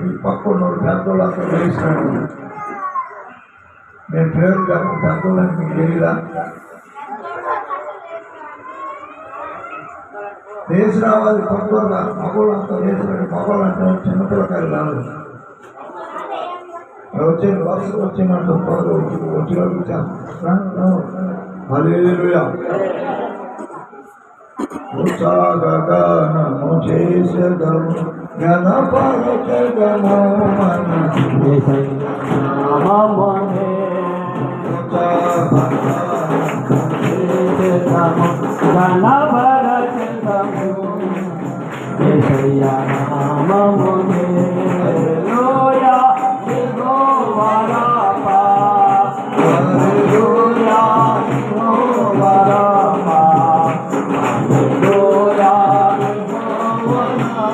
ఈ పక్కన పెద్దోళ్ళు అక్కడ వేసినాడు నేను పేరు కాదు పెద్దోళ్ళని మీకు తెలియదా లేచి రావాలి తొందరగా మగవాళ్ళు అంతా లేచినాడు మగోళ్ళు అంటే చిన్నపిల్లకాయలు రాదు వచ్చే వరుస వచ్చినట్టు వచ్చిన వచ్చి వచ్చినట్టు చేస్తాను హల్లెలూయా ఉత్సాహగానము చేసేదము ఘనపరచెదము మన నామమునే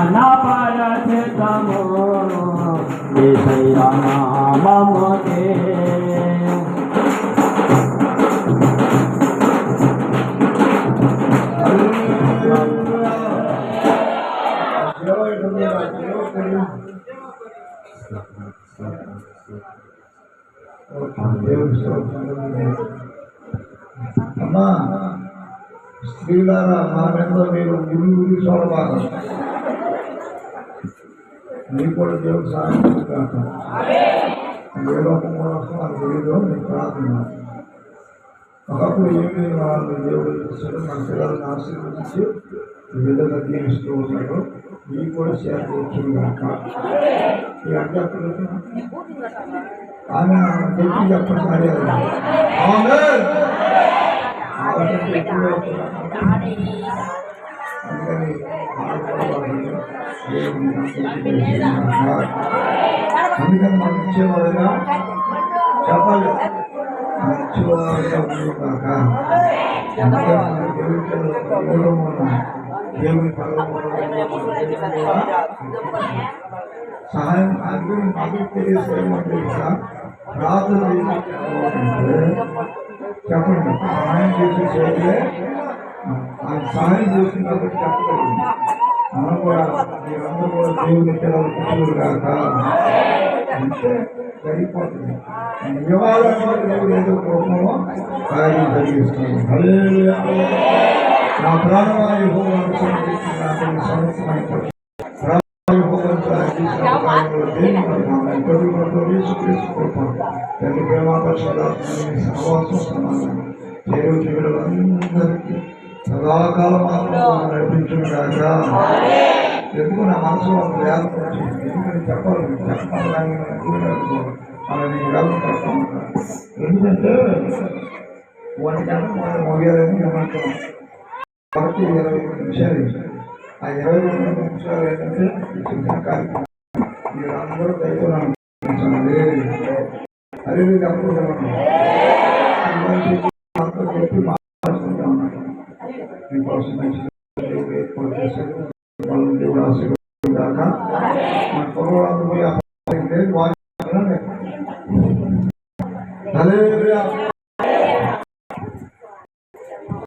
గాన పరచతము యేసయ్య నామమునే అమ్మా స్త్రీలారా మా మీద మీరు గురి గురి చూడబాగా మీకు కూడా దేవుడు సహాయం చేస్తాను ఏ లోకంలో వస్తాం అది మీకు ప్రార్థన ఒకప్పుడు ఏమి వాళ్ళు దేవుడు ఇస్తాడు మన పిల్లల్ని ఆశీర్వదించి ఈ విధంగా దీవిస్తూ ఉంటాడు మీకు కూడా షేర్ చేయొచ్చు కాక ఈ అడ్డప్పుడు ఆమె చెప్పి చెప్పండి అందుకని అందుకని మనం చెప్పాలి మనం ఇచ్చేవారుగా దేవుని సహాయం అందుకని మాకు తెలియజేయమంటే తెలుసా చెప్పండి. సహాయం చేసి చేస్తే ఆయన సహాయం చేసినప్పుడు చెప్పగలరు మనం కూడా మీరందరూ కూడా దేవుని పిల్లలు కాక అంటే సరిపోతుంది. ఇవ్వాలన్నో దేవుడు ఏదో కోపమో రూపంలో కార్యం జరిగిస్తుంది హల్లెలూయా. నా ప్రాణవాయు హోమాన్ని సంవత్సరం ప్రేమ సహవాసం సమాధానం. చేరు బిడ్డలందరికీ సదాకాలం మాత్రం నడిపించుగాక ఎందుకు నా మనసు వేదన వచ్చింది ఎందుకని చెప్పాలి? చెప్పాలి కానీ వాళ్ళని వేదన పడతా ఉంటాను. ఎందుకంటే గంట మనం ముగియాలని గమనిస్తున్నాం కాబట్టి ఇరవై ఐదు నిమిషాలు ఆ ఇరవై రెండు నిమిషాలు ఏంటంటే చిన్న కార్యక్రమం. మీరు అందరూ దయతో అదే అప్పుడు కోసం మంచి ఏర్పాటు చేశారు మన పూర్వవాదం పోయి